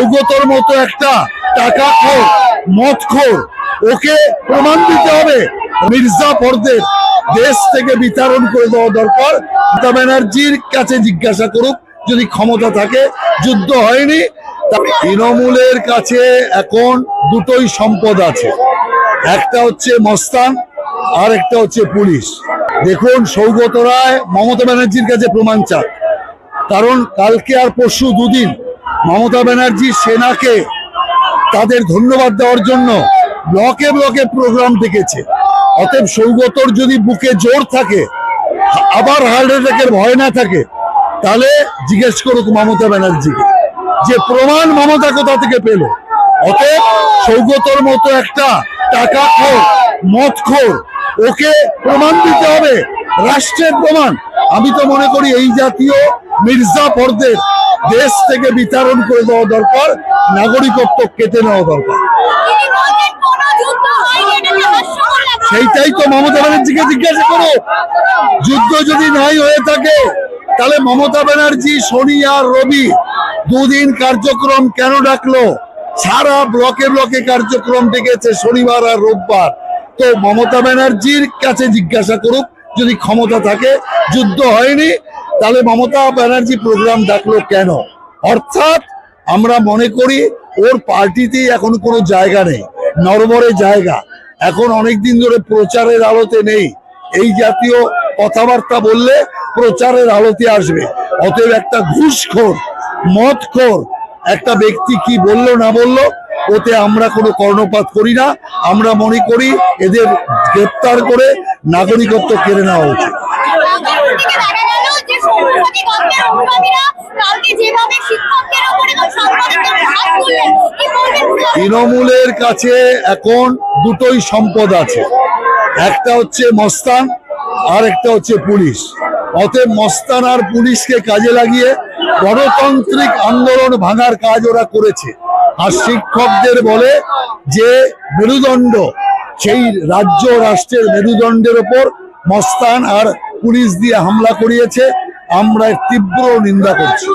সৌগতর মতো একটা টাকা খোর, মদ খোর। ওকে প্রমাণ দিতে হবে। মির্জাফরদের দেশ থেকে বিতরণ করে দেওয়া দরকার। মমতা ব্যানার্জির কাছে জিজ্ঞাসা করুক, যদি ক্ষমতা থাকে। যুদ্ধ হয়নি। তৃণমূলের কাছে এখন দুটোই সম্পদ আছে। একটা হচ্ছে মস্তান, আর একটা হচ্ছে পুলিশ। দেখুন, সৌগত রায় মমতা ব্যানার্জির কাছে প্রমাণ চাক। কারণ কালকে আর পরশু দুদিন মমতা ব্যানার্জি সেনাকে তাদের ধন্যবাদ দেওয়ার জন্য ব্লকে ব্লকে প্রোগ্রাম ডেকেছে। অতএব সৌগতর যদি বুকে জোর থাকে, আবার হার্ট অ্যাটাকের ভয় না থাকে, তাহলে জিজ্ঞেস করুক মমতা ব্যানার্জিকে যে প্রমাণ মমতা কোথা থেকে পেল? অতএব সৌগতর মতো একটা টাকা খোর মদ খোর ওকে প্রমাণ দিতে হবে, রাষ্ট্রের প্রমাণ। আমি তো মনে করি এই জাতীয় মির্জাফরদের দেশ থেকে বিতরণ করে দেওয়া দরকার, নাগরিকত্ব কেটে নেওয়া দরকার। সেইটাই তো মমতা ব্যানার্জিকে জিজ্ঞাসা করো। যুদ্ধ যদি নাই হয়ে থাকে, তাহলে মমতা ব্যানার্জি শনি আর রবি দুদিন কার্যক্রম কেন ডাকলো? সারা ব্লকে ব্লকে কার্যক্রম ডেকেছে শনিবার আর রোববার। তো মমতা ব্যানার্জির কাছে জিজ্ঞাসা করুক, যদি ক্ষমতা থাকে। যুদ্ধ হয়নি তাহলে মমতা ব্যানার্জি প্রোগ্রাম ডাকলো কেন? অর্থাৎ আমরা মনে করি ওর পার্টিতেই এখন কোনো জায়গা নেই নরবরে জায়গা। এখন অনেক দিন ধরে প্রচারের আলোতে নেই। এই জাতীয় কথাবার্তা বললে প্রচারের আলোতে আসবে। অতএব একটা ঘুষখোর, মদখোর, একটা ব্যক্তি কি বলল না বলল, ওতে আমরা কোনো কর্ণপাত করি না। আমরা মনে করি এদের গ্রেপ্তার করে নাগরিকত্ব কেড়ে নেওয়া উচিত। তৃণমূলের কাছে এখন দুটোই সম্পদ আছে। একটা হচ্ছে মস্তান, আর একটা হচ্ছে পুলিশ। অতএব মস্তান আর পুলিশকে কাজে লাগিয়ে গণতান্ত্রিক আন্দোলন ভাঙার কাজ ওরা করেছে। আর শিক্ষকদের বলে যে মেরুদণ্ড, সেই রাজ্য রাষ্ট্রের মেরুদণ্ডের ওপর মস্তান আর পুলিশ দিয়ে হামলা করিয়েছে। আমরা তীব্র নিন্দা করছি।